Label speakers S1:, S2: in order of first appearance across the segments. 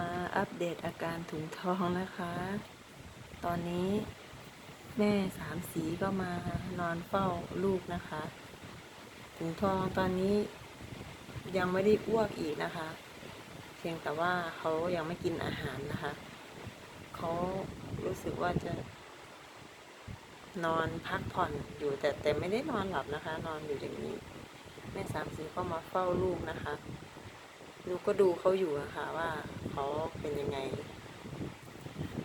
S1: มาอัปเดตอาการถุงทองนะคะ ตอนนี้แม่สามสีก็มานอนเฝ้าลูกนะคะ ถุงทองตอนนี้ยังไม่ได้อ้วกอีกนะคะ เพียงแต่ว่าเขายังไม่กินอาหารนะคะ เขารู้สึกว่าจะ นอนพักผ่อนอยู่แต่แต่ไม่ได้นอนหลับนะคะ นอนอยู่อย่างนี้ แม่สามสีก็มาเฝ้าลูกนะคะ ลูก็ดูเขาอยู่อะค่ะว่าเขาเป็นยังไง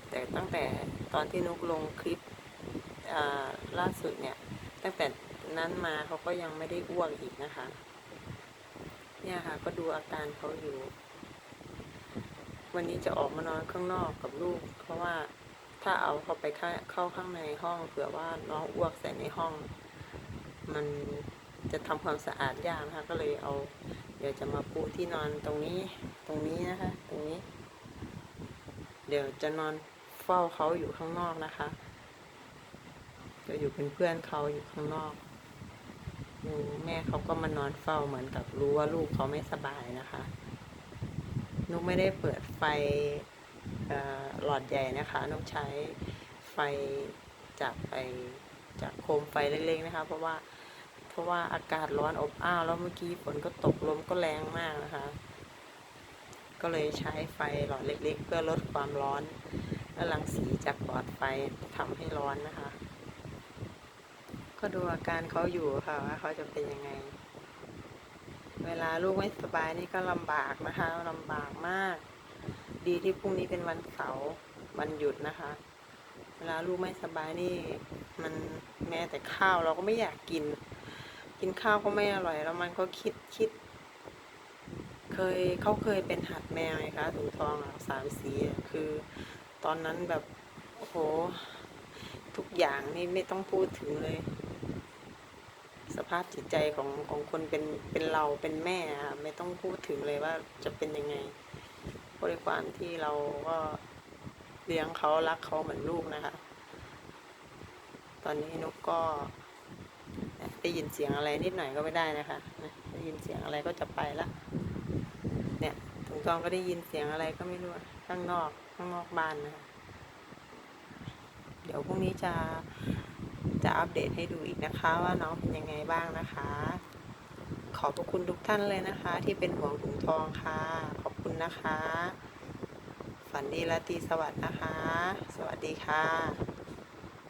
S1: แต่ตั้งแต่ตอนที่นุกลงคลิปล่าสุดเนี่ย ตั้งแต่นั้นมาเขาก็ยังไม่ได้อ้วกอีกนะคะ เนี่ยค่ะ ก็ดูอาการเขาอยู่ วันนี้จะออกมานอนข้างนอกกับลูก เพราะว่าถ้าเอาเขาไปเข้าเข้าข้างในห้องเผื่อว่าน้องอ้วกใส่ในห้อง มันจะทำความสะอาดยากนะคะก็เลยเอา เดี๋ยวจะมาปูที่นอนตรงนี้ ตรงนี้นะคะ ตรงนี้ เดี๋ยวจะนอนเฝ้าเขาอยู่ข้างนอกนะคะจะอยู่เป็นเพื่อนเขาอยู่ข้างนอกแม่เขาก็มานอนเฝ้าเหมือนกับรู้ว่าลูกเขาไม่สบายนะคะนุกไม่ได้เปิดไฟหลอดใหญ่นะคะนุกใช้ไฟจากไฟจากโคมไฟเล็กๆนะคะ เพราะว่า ราะว่าอากาศร้อนอบอ้าวแล้วเมื่อกี้ฝนก็ตกลมก็แรงมากนะคะ ก็เลยใช้ไฟหลอดเล็ก ๆ เพื่อลดความร้อนและรังสีจากหลอดไฟทำให้ร้อนนะคะ ก็ดูอาการเขาอยู่ค่ะว่าเขาจะเป็นยังไง เวลาลูกไม่สบายนี่ก็ลำบากนะคะลำบากมาก ดีที่พรุ่งนี้เป็นวันเสาร์วันหยุดนะคะ เวลาลูกไม่สบายนี่ มันแม้แต่ข้าวเราก็ไม่อยากกิน กินข้าวก็ไม่อร่อย แล้วมันก็คิดคิด เคยเขาเคยเป็นหัดแมวไงคะถุงทองสามสีคือ ตอนนั้นแบบโอ้โห ทุกอย่างนี่ไม่ต้องพูดถึงเลย สภาพจิตใจของของคนเป็นเป็นเราเป็นแม่อะไม่ต้องพูดถึงเลยว่าจะเป็นยังไงเพราะด้วยความที่เราก็เลี้ยงเขารักเขาเหมือนลูกนะคะ ตอนนี้นกก็ ได้ยินเสียงอะไรนิดหน่อยก็ไม่ได้นะคะได้ยินเสียงอะไรก็จะไปละเนี่ยถุงทองก็ได้ยินเสียงอะไรก็ไม่รู้ข้างนอกข้างนอกบ้านนะคะเดี๋ยวพรุ่งนี้จะจะอัปเดตให้ดูอีกนะคะ ว่าน้องเป็นยังไงบ้างนะคะ ขอบพระคุณทุกท่านเลยนะคะ ที่เป็นห่วงถุงทองค่ะ ขอบคุณนะคะ ฝันดีราตรีสวัสดิ์นะคะ สวัสดีค่ะ